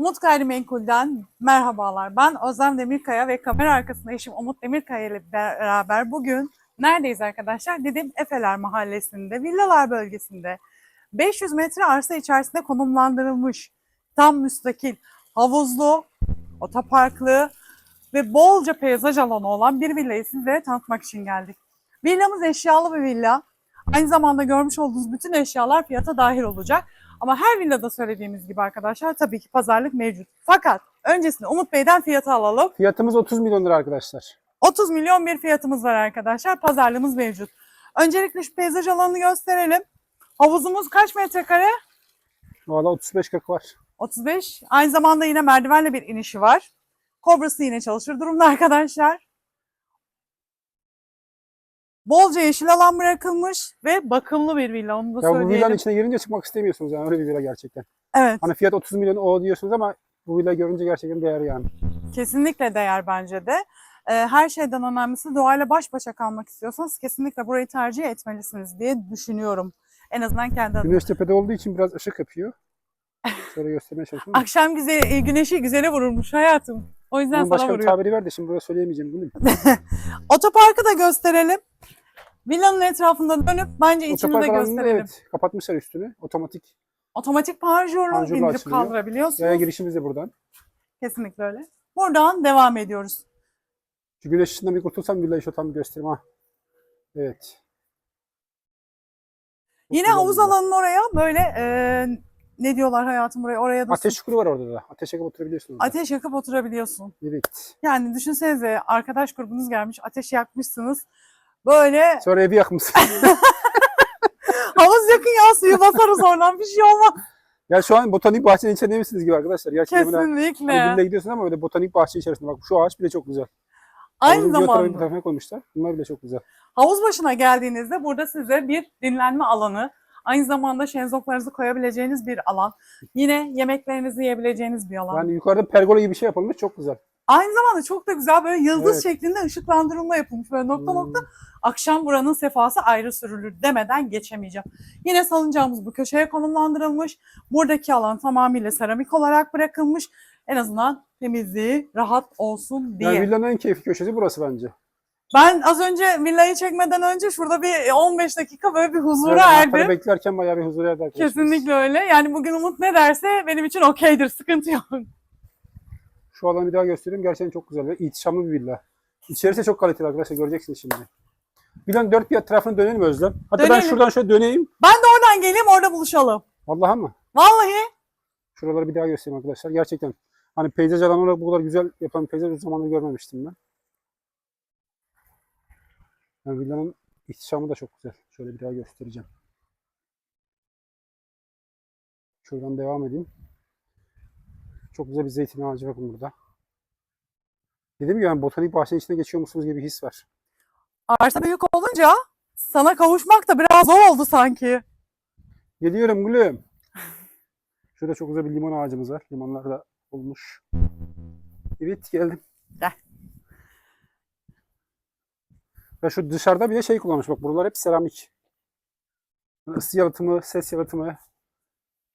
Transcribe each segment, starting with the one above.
Umut Gayrimenkul'den merhabalar. Ben Özlem Demirkaya ve kamera arkasında eşim Umut Demirkaya ile beraber bugün neredeyiz arkadaşlar? Dedim Efeler Mahallesi'nde, villalar bölgesinde 500 metre arsa içerisinde konumlandırılmış tam müstakil, havuzlu, otoparklı ve bolca peyzaj alanı olan bir villayı sizlere tanıtmak için geldik. Villamız eşyalı bir villa. Aynı zamanda görmüş olduğunuz bütün eşyalar fiyata dahil olacak. Ama her villada söylediğimiz gibi arkadaşlar tabii ki pazarlık mevcut. Fakat öncesinde Umut Bey'den fiyatı alalım. Fiyatımız 30 milyon lira arkadaşlar. 30 milyon bir fiyatımız var arkadaşlar. Pazarlığımız mevcut. Öncelikle şu peyzaj alanını gösterelim. Havuzumuz kaç metrekare? Valla 35-40 var. 35. Aynı zamanda yine merdivenle bir inişi var. Kobrası yine çalışır durumda arkadaşlar. Bolca yeşil alan bırakılmış ve bakımlı bir villa onu da Ya bu söyleyelim. villanın içine girince çıkmak istemiyorsunuz yani öyle bir villa gerçekten. Evet. Hani fiyat 30 milyon o diyorsunuz ama bu villa görünce gerçekten değer yani. Kesinlikle değer bence de. Ee, her şeyden önemlisi doğayla baş başa kalmak istiyorsanız kesinlikle burayı tercih etmelisiniz diye düşünüyorum. En azından kendi adıma. Güneş tepede olduğu için biraz ışık yapıyor. Şöyle göstermeye çalışıyorum. Akşam güzel, güneşi güzele vururmuş hayatım. O yüzden Bunun sana başka bir vuruyor. tabiri var da şimdi burada söyleyemeyeceğim bunu. Otoparkı da gösterelim. Villanın etrafında dönüp bence içini de Otopark alanını gösterelim. evet kapatmışlar üstünü. Otomatik Otomatik panjurlu Panjurlu indirip açılıyor. kaldırabiliyorsunuz. yaya girişimiz de buradan. Kesinlikle öyle. Buradan devam ediyoruz. Şu güneş ışığından bir kurtulsam villayı şu tam göstereyim ha. Evet. Yine havuz villa. alanının oraya böyle e, ne diyorlar hayatım buraya oraya da Ateş çukuru var orada da. Ateş yakıp oturabiliyorsunuz. orada. ateş yakıp oturabiliyorsun. Evet. Yani düşünsenize arkadaş grubunuz gelmiş ateş yakmışsınız. Böyle Sonra evi yakmışsın. havuz yakın ya suyu basarız oradan bir şey olmaz. ya şu an botanik bahçenin içinde misiniz gibi arkadaşlar. Gerçekten böyle Kesinlikle. villa gidiyorsun ama öyle botanik bahçe içerisinde. Bak şu ağaç bile çok güzel. Aynı Havuzun zamanda tarafına koymuşlar. Bunlar bile çok güzel. havuz başına geldiğinizde burada size bir dinlenme alanı, aynı zamanda şezlonglarınızı koyabileceğiniz bir alan. Yine yemeklerinizi yiyebileceğiniz bir alan. Yani yukarıda pergola gibi bir şey yapılmış. Çok güzel. Aynı zamanda çok da güzel böyle yıldız Evet. şeklinde ışıklandırılma yapılmış. Böyle nokta Hmm. nokta akşam buranın sefası ayrı sürülür demeden geçemeyeceğim. Yine salıncağımız bu köşeye konumlandırılmış. Buradaki alan tamamıyla seramik olarak bırakılmış. En azından temizliği rahat olsun diye. Yani villanın en keyifli köşesi burası bence. Ben az önce villayı çekmeden önce şurada bir 15 dakika böyle bir huzura anahtarı erdim. beklerken bayağı bir huzur erdi arkadaşlar. Kesinlikle öyle. Yani bugün Umut ne derse benim için okeydir. Sıkıntı yok. Şu alanı bir daha göstereyim. Gerçekten çok güzel ve ihtişamlı bir villa. İçerisi çok kaliteli arkadaşlar. Göreceksiniz şimdi. Villanın dört bir tarafını dönelim Özlem. Hatta ben Dönelim. şuradan şöyle döneyim. Ben de oradan geleyim orada buluşalım. Vallahi mı? Vallahi Şuraları bir daha göstereyim arkadaşlar. Gerçekten hani peyzaj alanı olarak bu kadar güzel yapan peyzaj uzun zamandır görmemiştim ben. Yani villanın ihtişamı da çok güzel. Şöyle bir daha göstereceğim. Şuradan devam edeyim. Çok güzel bir zeytin ağacı bakın burada. Dedim ya yani botanik bahçenin içine geçiyormuşsunuz gibi bir his var. arsa büyük olunca sana kavuşmak da biraz zor oldu sanki. Geliyorum gülüm. Şurada çok güzel bir limon ağacımız var. Limonlar da olmuş. Evet geldim. Gel. Ve şu dışarıda bir de şey kullanmış. Bak buralar hep seramik. Isı yalıtımı, ses yalıtımı,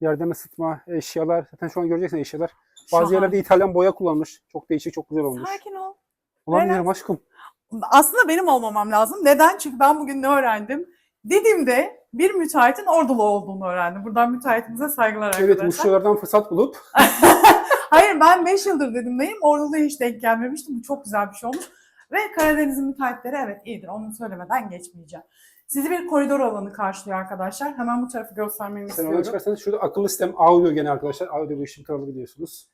yerden ısıtma, eşyalar. Zaten şu an göreceksin eşyalar. Bazı Şahane. yerlerde İtalyan boya kullanmış. Çok değişik, çok güzel olmuş. Sakin ol. Olamıyorum aşkım. Aslında benim olmamam lazım. Neden? Çünkü ben bugün ne öğrendim? Didim'de bir müteahhitin ordulu olduğunu öğrendim. Buradan müteahhitimize saygılar Evet, arkadaşlar. muşyalardan fırsat bulup Hayır ben 5 yıldır Didim'deyim. Ordulu'ya hiç denk gelmemiştim. Bu çok güzel bir şey olmuş. Ve Karadeniz'in müteahhitleri evet iyidir. Onu söylemeden geçmeyeceğim. Sizi bir koridor alanı karşılıyor arkadaşlar. Hemen bu tarafı göstermemi sen istiyorum. ona çıkarsanız şurada akıllı sistem audio gene arkadaşlar. Audio bu işin kralı biliyorsunuz.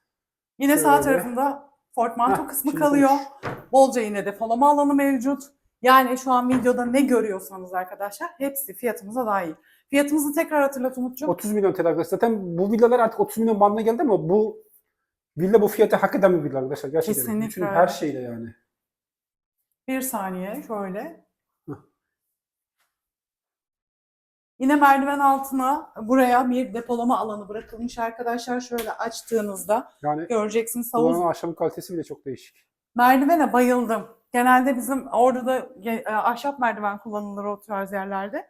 Yine sağ Şöyle. tarafında portmanto Heh, kısmı kalıyor. konuş. Bolca yine depolama alanı mevcut. Yani şu an videoda ne görüyorsanız arkadaşlar hepsi fiyatımıza dahil. Fiyatımızı tekrar hatırlat Umut'cum. 30 milyon TL arkadaşlar. Zaten bu villalar artık 30 milyon bandına geldi ama bu villa bu fiyata hak eden bir villa arkadaşlar. Gerçekten. Kesinlikle Bütün her şeyle yani. Bir saniye şöyle. Yine merdiven altına buraya bir depolama alanı bırakılmış arkadaşlar. Şöyle açtığınızda Yani göreceksiniz havuz ahşap kalitesi bile çok değişik. Merdivene bayıldım. Genelde bizim orada da e, ahşap merdiven kullanılır o tarz yerlerde.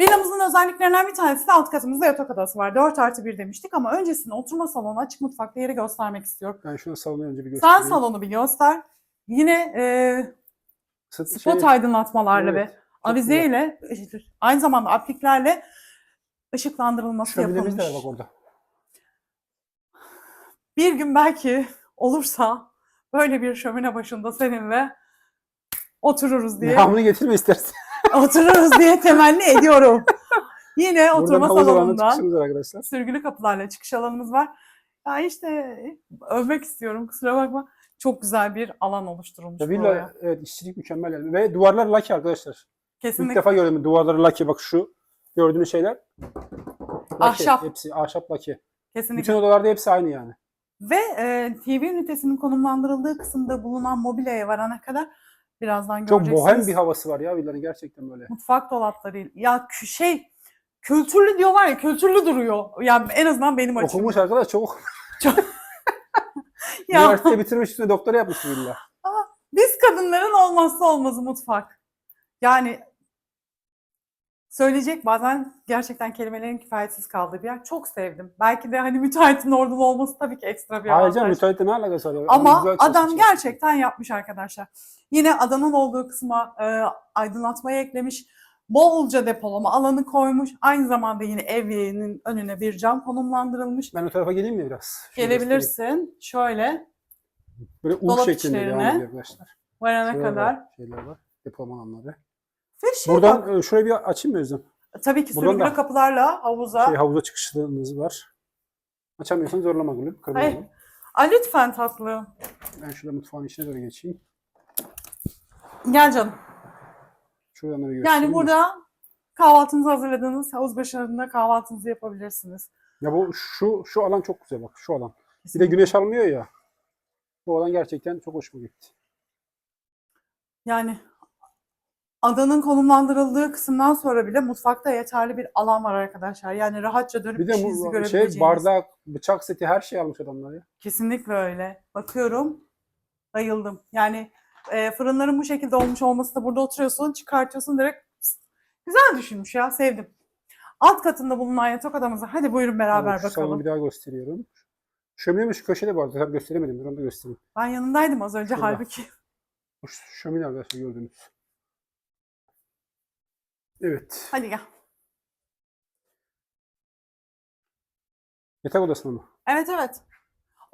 Villamızın özelliklerinden bir tanesi de alt katımızda yatak odası var. 4 artı 1 demiştik ama öncesinde oturma salonu, açık mutfakta yeri göstermek istiyorum. Ben şunu salonu önce bir göstereyim. Sen salonu bir göster. Yine e, spot şey- aydınlatmalarla Evet, ve avizeyle aynı zamanda apliklerle ışıklandırılması de yapılmış. var bak orada. Bir gün belki olursa böyle bir şömine başında seninle otururuz diye Devamını getirme istersen. otururuz diye temenni ediyorum. Yine oturma salonundan arkadaşlar. sürgülü kapılarla çıkış alanımız var. Ya işte övmek istiyorum kusura bakma. Çok güzel bir alan oluşturulmuş Ya buraya. villa evet işçilik mükemmel yani. Ve duvarlar laki arkadaşlar. İlk Kesinlikle. defa gördüm duvarları laki bak şu gördüğünüz şeyler. Laki, Ahşap. Hepsi ahşap laki. Kesinlikle. Bütün odalarda hepsi aynı yani. Ve e, TV ünitesinin konumlandırıldığı kısımda bulunan mobilyaya varana kadar birazdan Çok göreceksiniz. bohem bir havası var ya villanın gerçekten böyle. Mutfak dolapları. Ya şey kültürlü diyorlar ya kültürlü duruyor. Yani en azından benim açımdan. Okumuş arkadaş çok. Ya Üniversite bitirmiş üstüne doktora yapmış villa. biz kadınların olmazsa olmazı mutfak. Yani söyleyecek bazen gerçekten kelimelerin kifayetsiz kaldığı bir yer. Çok sevdim. Belki de hani müteahhitin oradan olması tabii ki ekstra bir Ayrıca müteahhitle ne alakası var? Ama adam çalışmış. gerçekten yapmış arkadaşlar. Yine adanın olduğu kısma e, aydınlatmayı eklemiş. Bolca depolama alanı koymuş. Aynı zamanda yine evyenin önüne bir cam konumlandırılmış. Ben o tarafa geleyim mi biraz? Göstereyim. Gelebilirsin. Şöyle Böyle U Dolap şeklinde devam içlerine ediyor arkadaşlar. varana Şurada kadar. da şeyler var. Depolama alanları. Ve şey Buradan bak, e, şurayı bir açayım mı Özlem? tabii ki buradan sürgülü da- kapılarla havuza. Şey, havuza çıkışlarınız var. Açamıyorsan zorlama gülüm. Kırma Hayır. onu. Ay lütfen tatlı. Ben şurada mutfağın içine doğru geçeyim. Gel canım. Şuradan da bir göstereyim. Yani burada kahvaltınızı hazırladığınız havuz başlarında kahvaltınızı yapabilirsiniz. Ya bu şu şu alan çok güzel bak şu alan. Bir de güneş almıyor ya. Bu alan gerçekten çok hoşuma gitti. Yani adanın konumlandırıldığı kısımdan sonra bile mutfakta yeterli bir alan var arkadaşlar. Yani rahatça dönüp Bir de işinizi bu şey bardak, bıçak seti her şey almış adamlar ya. Kesinlikle öyle. Bakıyorum. Bayıldım. Yani e, fırınların bu şekilde olmuş olması da burada oturuyorsun, çıkartıyorsun direkt Pst, güzel düşünmüş ya, sevdim. Alt katında bulunan yatak odamıza hadi buyurun beraber Tamam, şu salonu bakalım. bir daha gösteriyorum. Şömine mi şu köşede vardı. Tam gösteremedim. Onu da göstereyim. Ben yanındaydım az önce Şurada. halbuki. Bu şömine arkadaşlar gördüğünüz. Evet. Hadi gel. Yatak odasına mı? Evet evet.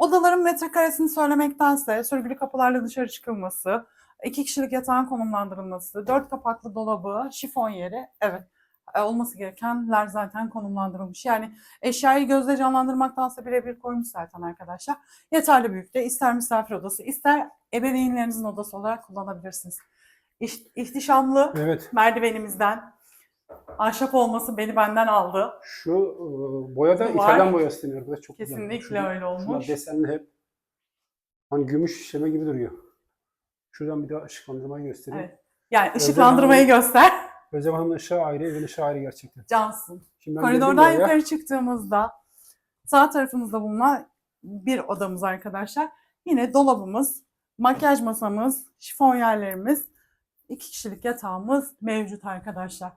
Odaların metrekaresini söylemektense sürgülü kapılarla dışarı çıkılması, iki kişilik yatağın konumlandırılması, dört kapaklı dolabı, şifon yeri, evet e, olması gerekenler zaten konumlandırılmış. Yani eşyayı gözle canlandırmaktansa birebir koymuş zaten arkadaşlar. Yeterli büyüklükte ister misafir odası ister ebeveynlerinizin odası olarak kullanabilirsiniz. İhtişamlı Evet. merdivenimizden ahşap olması beni benden aldı. Şu e, boya da Var. İtalyan boyası deniyor arkadaş. Çok güzel. Kesinlikle öyle Şunlar olmuş. desenli hep. Hani gümüş işleme gibi duruyor. Şuradan bir daha ışıklandırmayı göstereyim. Evet. Yani ışıklandırmayı göster. Özlem Hanım'ın ışığı ayrı, evin ışığı ayrı gerçekten. Cansın. Şimdi ben Koridordan buraya. yukarı çıktığımızda sağ tarafımızda bulunan bir odamız arkadaşlar. Yine dolabımız, makyaj masamız, şifon yerlerimiz, iki kişilik yatağımız mevcut arkadaşlar.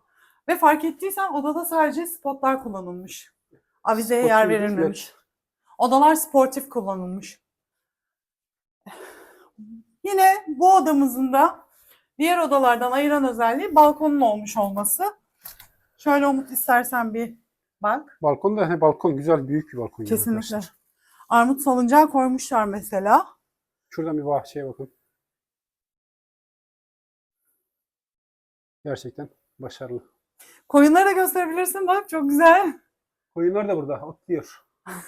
Ve fark ettiysen odada sadece spotlar kullanılmış. Avizeye yer Sportif, verilmemiş. Odalar sportif kullanılmış. Yine bu odamızın da diğer odalardan ayıran özelliği balkonun olmuş olması. Şöyle Umut istersen bir bak. Balkon da he, balkon güzel büyük bir balkon. Kesinlikle. Armut salıncağı koymuşlar mesela. Şuradan bir bahçeye bakın. Gerçekten başarılı. Koyunları da gösterebilirsin bak çok güzel. Koyunlar da burada otluyor.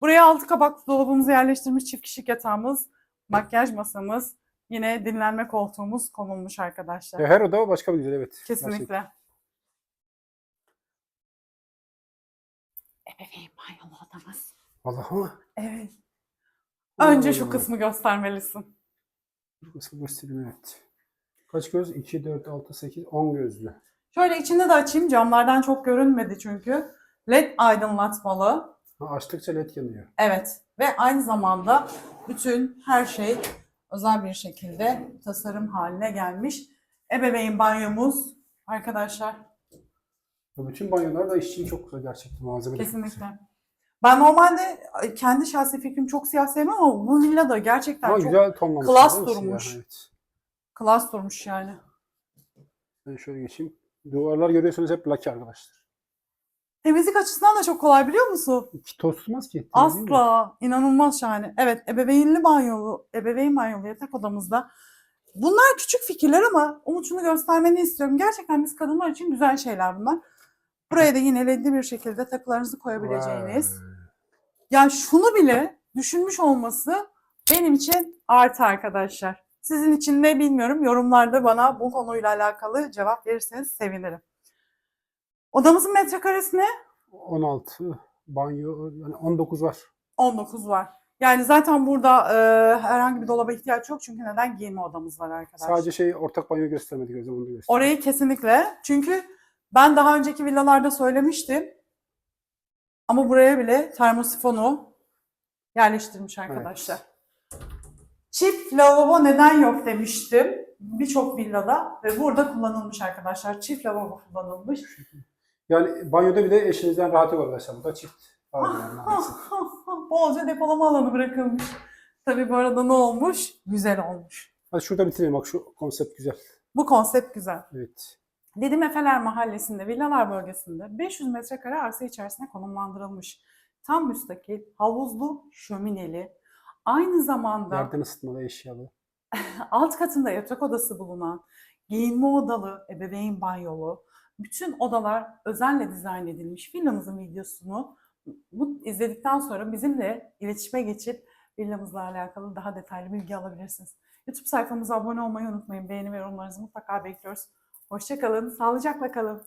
Buraya altı kabaklı dolabımızı yerleştirmiş çift kişilik yatağımız, makyaj masamız, yine dinlenme koltuğumuz konulmuş arkadaşlar. Ya her oda başka bir güzel evet. Kesinlikle. Ebeveyn banyolu odamız. Vallahi ama Evet. Önce şu kısmı göstermelisin. Nasıl göstereyim evet. Kaç göz? 2, 4, 6, 8, 10 gözlü. Şöyle içinde de açayım. Camlardan çok görünmedi çünkü. LED aydınlatmalı. Ha, açtıkça led yanıyor. Evet. Ve aynı zamanda bütün her şey özel bir şekilde tasarım haline gelmiş. Ebeveyn banyomuz arkadaşlar. Bu bütün banyolar da işçiliği çok güzel gerçekten malzeme. de çok güzel. Kesinlikle. Ben normalde kendi şahsi fikrim çok siyah sevmem ama bu villa da gerçekten Ama çok güzel klas durmuş. Evet. Klas durmuş yani. Ben şöyle geçeyim. Duvarlar görüyorsunuz hep laki arkadaşlar. Temizlik açısından da çok kolay biliyor musun? Hiç toz tutmaz ki. Asla. inanılmaz şahane. Evet, ebeveynli banyolu, ebeveyn banyolu yatak odamızda. Bunlar küçük fikirler ama Umut şunu göstermeni istiyorum. Gerçekten biz kadınlar için güzel şeyler bunlar. Buraya da yine ledli bir şekilde takılarınızı koyabileceğiniz. Vay. Yani şunu bile düşünmüş olması benim için artı arkadaşlar. Sizin için ne bilmiyorum. Yorumlarda bana bu konuyla alakalı cevap verirseniz sevinirim. Odamızın metrekaresi ne? 16 banyo yani 19 var. 19 var. Yani zaten burada e, herhangi bir dolaba ihtiyaç yok çünkü neden giyinme odamız var arkadaşlar. Sadece şey ortak banyo göstermedik o zaman onu gösterdik. Orayı kesinlikle çünkü ben daha önceki villalarda söylemiştim ama buraya bile termosifonu yerleştirmiş arkadaşlar. Çift lavabo neden yok demiştim birçok villada ve burada kullanılmış arkadaşlar. Çift lavabo kullanılmış. Yani banyoda bile eşinizden rahat yok arkadaşlar. Burada çift var yani. Bolca depolama alanı bırakılmış. Tabii bu arada ne olmuş? Güzel olmuş. Hadi şurada bitirelim bak şu konsept güzel. Bu konsept güzel. Evet. Dedim Efeler Mahallesi'nde, villalar bölgesinde 500 metrekare arsa içerisinde konumlandırılmış. Tam müstakil, havuzlu, şömineli, aynı zamanda Yerden ısıtmalı eşyalı. alt katında yatak odası bulunan, giyinme odalı, ebeveyn banyolu, bütün odalar özenle dizayn edilmiş villamızın videosunu bu izledikten sonra bizimle iletişime geçip villamızla alakalı daha detaylı bilgi alabilirsiniz. YouTube sayfamıza abone olmayı unutmayın. Beğeni ve yorumlarınızı mutlaka bekliyoruz. Hoşçakalın, sağlıcakla kalın.